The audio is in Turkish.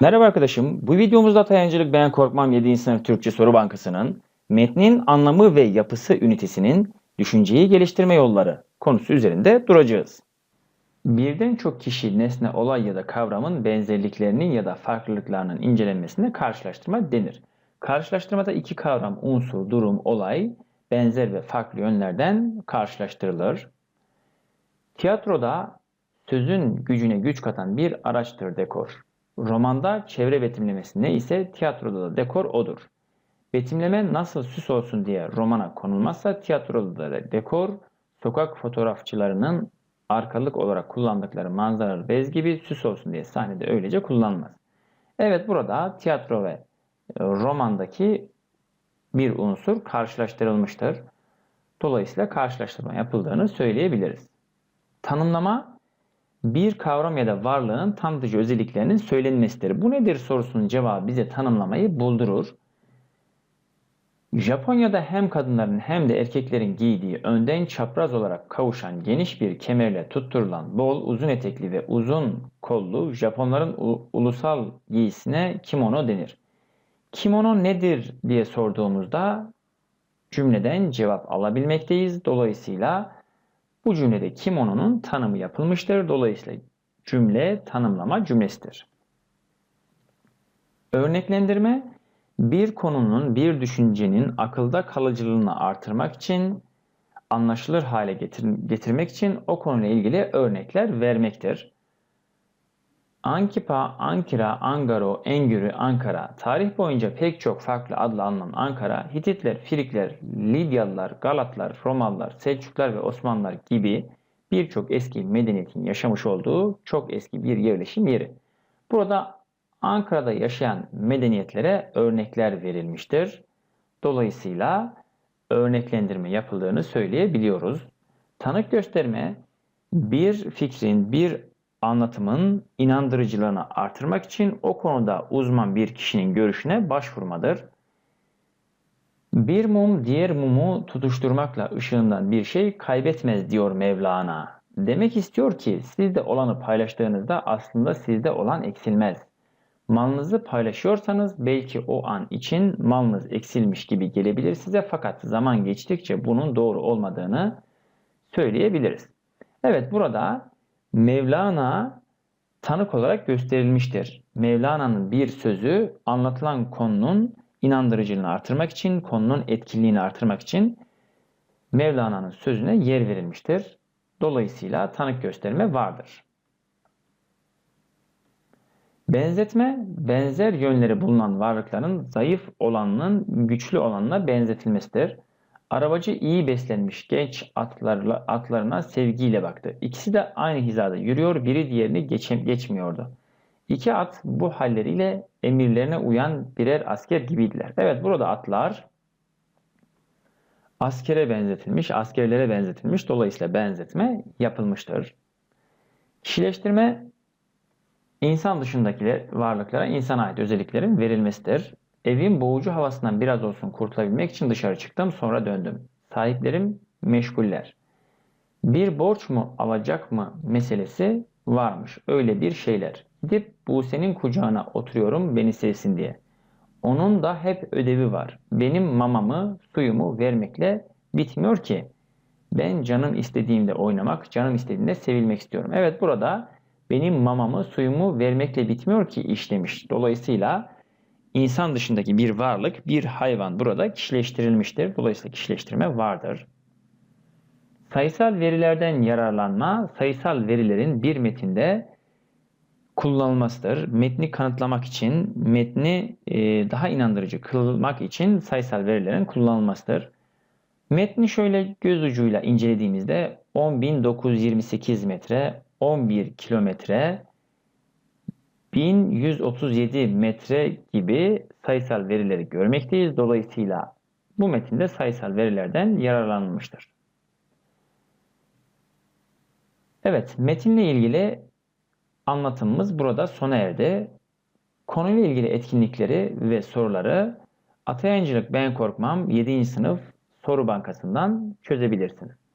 Merhaba arkadaşım. Bu videomuzda Atayancılık Ben Korkmam 7. sınıf Türkçe Soru Bankası'nın metnin anlamı ve yapısı ünitesinin düşünceyi geliştirme yolları konusu üzerinde duracağız. Birden çok kişi, nesne, olay ya da kavramın benzerliklerinin ya da farklılıklarının incelenmesine karşılaştırma denir. Karşılaştırmada iki kavram, unsur, durum, olay benzer ve farklı yönlerden karşılaştırılır. Tiyatroda sözün gücüne güç katan bir araçtır dekor. Romanda çevre betimlemesi ne ise tiyatroda da dekor odur. Betimleme nasıl süs olsun diye romana konulmazsa tiyatroda da dekor, sokak fotoğrafçılarının arkalık olarak kullandıkları manzaralı bez gibi süs olsun diye sahnede öylece kullanılmaz. Evet burada tiyatro ve e, romandaki bir unsur karşılaştırılmıştır. Dolayısıyla karşılaştırma yapıldığını söyleyebiliriz. Tanımlama bir kavram ya da varlığın tanıtıcı özelliklerinin söylenmesidir. Bu nedir sorusunun cevabı bize tanımlamayı buldurur. Japonya'da hem kadınların hem de erkeklerin giydiği önden çapraz olarak kavuşan geniş bir kemerle tutturulan bol, uzun etekli ve uzun kollu Japonların ulusal giysisine kimono denir. Kimono nedir diye sorduğumuzda cümleden cevap alabilmekteyiz. Dolayısıyla bu cümlede kimononun tanımı yapılmıştır. Dolayısıyla cümle tanımlama cümlesidir. Örneklendirme bir konunun, bir düşüncenin akılda kalıcılığını artırmak için, anlaşılır hale getir- getirmek için o konuyla ilgili örnekler vermektir. Ankipa, Ankara, Angaro, Engürü, Ankara. Tarih boyunca pek çok farklı adla anılan Ankara, Hititler, Frikler, Lidyalılar, Galatlar, Romalılar, Selçuklar ve Osmanlılar gibi birçok eski medeniyetin yaşamış olduğu çok eski bir yerleşim yeri. Burada Ankara'da yaşayan medeniyetlere örnekler verilmiştir. Dolayısıyla örneklendirme yapıldığını söyleyebiliyoruz. Tanık gösterme bir fikrin, bir anlatımın inandırıcılığını artırmak için o konuda uzman bir kişinin görüşüne başvurmadır. Bir mum diğer mumu tutuşturmakla ışığından bir şey kaybetmez diyor Mevlana. Demek istiyor ki sizde olanı paylaştığınızda aslında sizde olan eksilmez. Malınızı paylaşıyorsanız belki o an için malınız eksilmiş gibi gelebilir size fakat zaman geçtikçe bunun doğru olmadığını söyleyebiliriz. Evet burada Mevlana tanık olarak gösterilmiştir. Mevlana'nın bir sözü anlatılan konunun inandırıcılığını artırmak için, konunun etkiliğini artırmak için Mevlana'nın sözüne yer verilmiştir. Dolayısıyla tanık gösterme vardır. Benzetme, benzer yönleri bulunan varlıkların zayıf olanının güçlü olanına benzetilmesidir. Arabacı iyi beslenmiş genç atlarla, atlarına sevgiyle baktı. İkisi de aynı hizada yürüyor, biri diğerini geçem, geçmiyordu. İki at bu halleriyle emirlerine uyan birer asker gibiydiler. Evet burada atlar askere benzetilmiş, askerlere benzetilmiş. Dolayısıyla benzetme yapılmıştır. Kişileştirme insan dışındaki varlıklara insana ait özelliklerin verilmesidir. Evin boğucu havasından biraz olsun kurtulabilmek için dışarı çıktım sonra döndüm. Sahiplerim meşguller. Bir borç mu alacak mı meselesi varmış. Öyle bir şeyler. Gidip Buse'nin kucağına oturuyorum beni sevsin diye. Onun da hep ödevi var. Benim mamamı, suyumu vermekle bitmiyor ki. Ben canım istediğimde oynamak, canım istediğinde sevilmek istiyorum. Evet burada benim mamamı, suyumu vermekle bitmiyor ki iş demiş. Dolayısıyla insan dışındaki bir varlık, bir hayvan burada kişileştirilmiştir. Dolayısıyla kişileştirme vardır. Sayısal verilerden yararlanma, sayısal verilerin bir metinde kullanılmasıdır. Metni kanıtlamak için, metni e, daha inandırıcı kılmak için sayısal verilerin kullanılmasıdır. Metni şöyle göz ucuyla incelediğimizde 10.928 metre, 11 kilometre, 1137 metre gibi sayısal verileri görmekteyiz. Dolayısıyla bu metinde sayısal verilerden yararlanılmıştır. Evet, metinle ilgili anlatımımız burada sona erdi. Konuyla ilgili etkinlikleri ve soruları Atayancılık Ben Korkmam 7. sınıf soru bankasından çözebilirsiniz.